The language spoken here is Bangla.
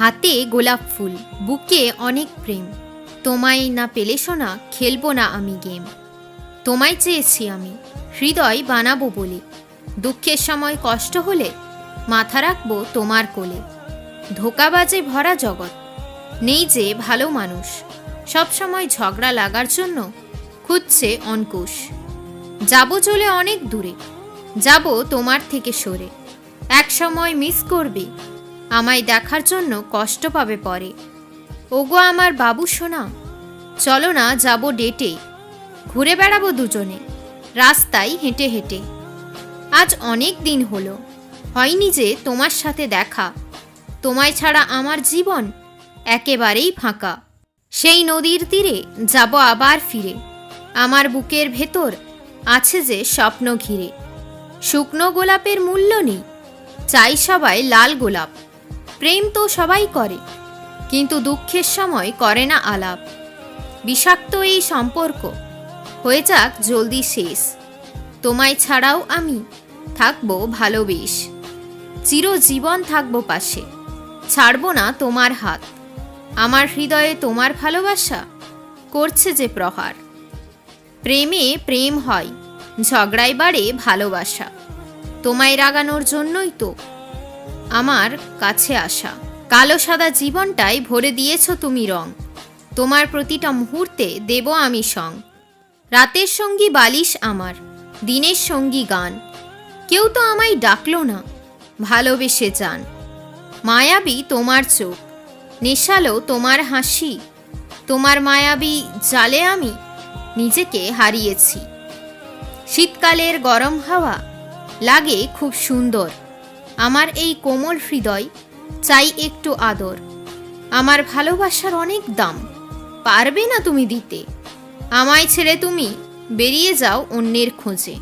হাতে গোলাপ ফুল, বুকে অনেক প্রেম। তোমায় না পেলে শোনা খেলব না আমি গেম। তোমায় চেয়েছি আমি, হৃদয় বানাবো বলে। দুঃখের সময় কষ্ট হলে মাথা রাখব তোমার কোলে। ধোকাবাজে ভরা জগৎ, নেই যে ভালো মানুষ। সবসময় ঝগড়া লাগার জন্য খুঁজছে অঙ্কুশ যাব চলে অনেক দূরে, যাব তোমার থেকে সরে। এক সময় মিস করবে আমায় দেখার জন্য কষ্ট পাবে পরে। ওগো আমার বাবু সোনা, চলো না যাব ডেটে। ঘুরে বেড়াবো দুজনে, রাস্তায় হেঁটে হেঁটে। আজ অনেক দিন হলো, হয়নি যে তোমার সাথে দেখা। তোমায় ছাড়া আমার জীবন একেবারেই ফাঁকা। সেই নদীর তীরে যাব আবার ফিরে। আমার বুকের ভেতর আছে যে স্বপ্ন ঘিরে। শুকনো গোলাপের মূল্য নেই, চাই সবাই লাল গোলাপ। প্রেম তো সবাই করে, কিন্তু দুঃখের সময় করে না আলাপ। বিষাক্ত এই সম্পর্ক, হয়ে যাক জলদি শেষ। তোমায় ছাড়াও আমি থাকব ভালোবেস চিরজীবন থাকব পাশে, ছাড়বো না তোমার হাত। আমার হৃদয়ে তোমার ভালোবাসা করছে যে প্রহার। প্রেমে প্রেম হয়, ঝগড়ায় বাড়ে ভালোবাসা। তোমায় রাগানোর জন্যই তো আমার কাছে আসা। কালো সাদা জীবনটাই ভরে দিয়েছ তুমি রং। তোমার প্রতিটা মুহূর্তে দেব আমি সং। রাতের সঙ্গী বালিশ আমার, দিনের সঙ্গী গান। কেউ তো আমায় ডাকলো না, ভালোবেসে যান। মায়াবী তোমার চোখ, নেশালো তোমার হাসি। তোমার মায়াবী জালে আমি নিজেকে হারিয়েছি। শীতকালের গরম হাওয়া লাগে খুব সুন্দর। আমার এই কোমল হৃদয় চাই একটু আদর। আমার ভালোবাসার অনেক দাম, পারবে না তুমি দিতে। আমায় ছেড়ে তুমি বেরিয়ে যাও অন্যের খোঁজে।